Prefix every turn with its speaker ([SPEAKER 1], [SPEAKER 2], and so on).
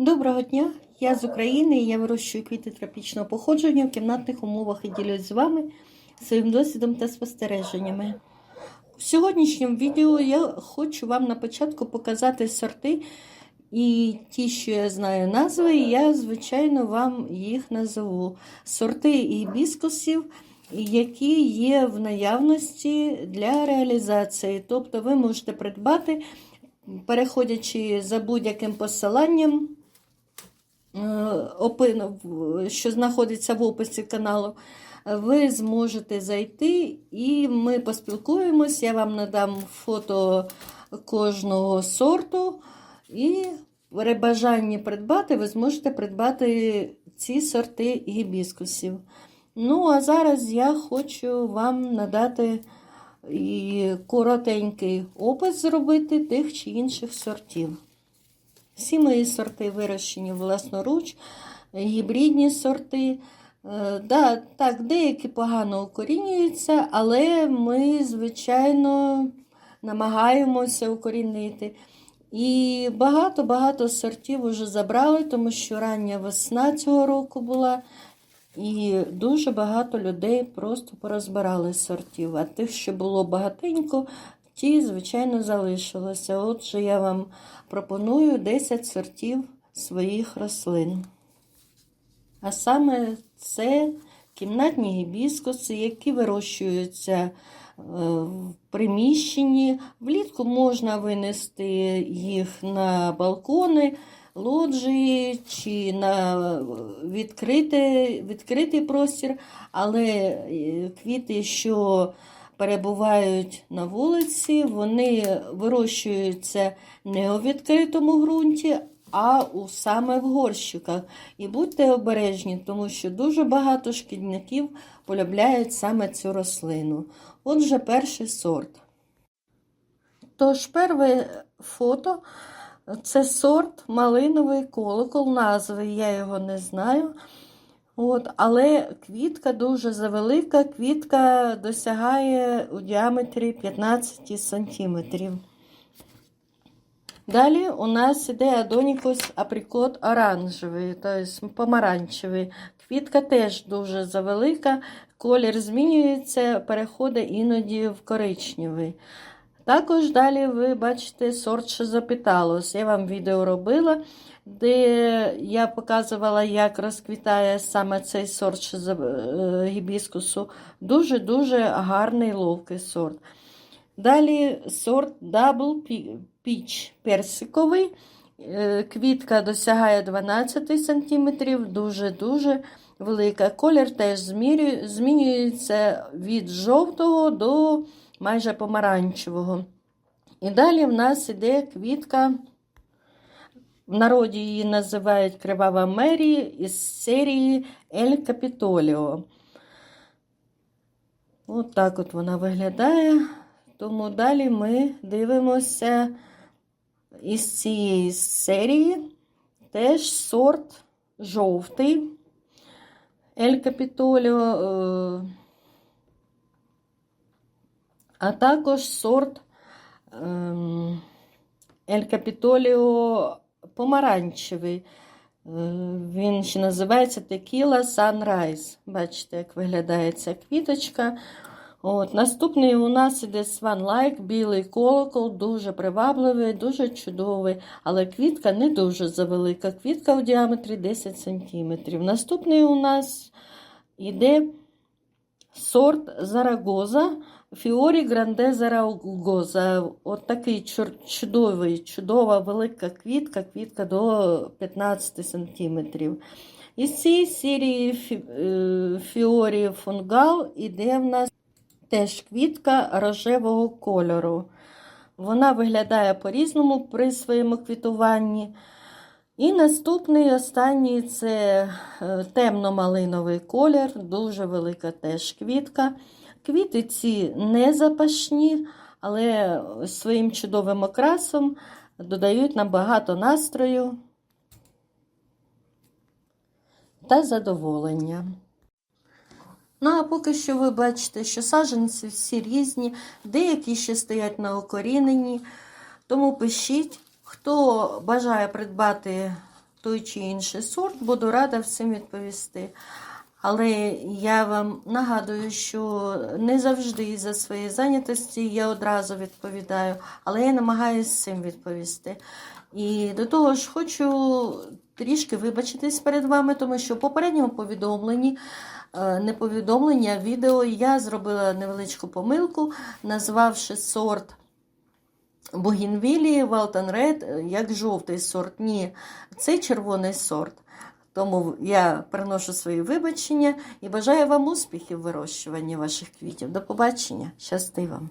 [SPEAKER 1] Доброго дня! Я з України і я вирощую квіти тропічного походження в кімнатних умовах і ділюсь з вами своїм досвідом та спостереженнями. В сьогоднішньому відео я хочу вам на початку показати сорти і ті, що я знаю назви, я, звичайно, вам їх назову. Сорти гібіскусів, які є в наявності для реалізації. Тобто ви можете придбати, переходячи за будь-яким посиланням е, що знаходиться в описі каналу, ви зможете зайти і ми поспілкуємось. Я вам надам фото кожного сорту, і при бажанні придбати, ви зможете придбати ці сорти гібіскусів. Ну, а зараз я хочу вам надати і коротенький опис зробити тих чи інших сортів. Всі мої сорти вирощені власноруч, гібридні сорти. Е, Да, так, деякі погано укорінюються, але ми, звичайно, намагаємося укорінити. І багато-багато сортів вже забрали, тому що рання весна цього року була. І дуже багато людей просто порозбирали сортів. А тих, що було багатенько, ті, звичайно, залишилося. Отже, я вам пропоную 10 сортів своїх рослин. А саме це кімнатні гібіскуси, які вирощуються е, в приміщенні. Влітку можна винести їх на балкони, лоджії чи на відкритий, відкритий простір, але е, квіти, що перебувають на вулиці, вони вирощуються не у відкритому ґрунті, а у саме в горщиках. І будьте обережні, тому що дуже багато шкідників полюбляють саме цю рослину. Отже, перший сорт. Тож, перше фото це сорт малиновий колокол. Назви я його не знаю. От, але квітка дуже завелика, квітка досягає у діаметрі 15 сантиметрів. Далі у нас іде Адонікус априкот оранжевий, тобто помаранчевий. Квітка теж дуже завелика, колір змінюється, переходить іноді в коричневий. Також далі ви бачите сорт Шизопіталус. Я вам відео робила, де я показувала, як розквітає саме цей сорт е, гібіскусу. Дуже-дуже гарний ловкий сорт. Далі сорт Double Peach персиковий. Е, Квітка досягає 12 см, дуже-дуже велика. Колір теж змінюється від жовтого до майже помаранчевого. І далі в нас іде квітка. В народі її називають Кривава Мері із серії Ель Капітоліо. От так от вона виглядає. Тому далі ми дивимося із цієї серії теж сорт жовтий. Ель Капітоліо, е, а також сорт ем, Ель Капітоліо помаранчевий. Е, Він ще називається Tequila Sunrise. Бачите, як виглядає ця квіточка. От, Наступний у нас іде Like, білий колокол, дуже привабливий, дуже чудовий, але квітка не дуже завелика. Квітка в діаметрі 10 см. Наступний у нас іде сорт Зарагоза, Фіорі Гранде Зарагоза. От такий чудовий, чудова велика квітка, квітка до 15 см. Із цієї серії е, Фіорі Фунгал іде в нас теж квітка рожевого кольору. Вона виглядає по-різному при своєму квітуванні. І наступний, останній це е, темно-малиновий колір, дуже велика теж квітка. Квіти ці не запашні, але своїм чудовим окрасом додають нам багато настрою та задоволення. Ну, а поки що ви бачите, що саджанці всі різні, деякі ще стоять на окоріненні. Тому пишіть, хто бажає придбати той чи інший сорт, буду рада всім відповісти. Але я вам нагадую, що не завжди за свої зайнятості я одразу відповідаю, але я намагаюся всім відповісти. І до того ж хочу трішки вибачитись перед вами, тому що в попередньому повідомленні, е, не повідомлення, а відео я зробила невеличку помилку, назвавши сорт Бугінвілії Валтон Ред як жовтий сорт. Ні, це червоний сорт. Тому я приношу свої вибачення і бажаю вам успіхів в вирощуванні ваших квітів. До побачення. Щасти вам!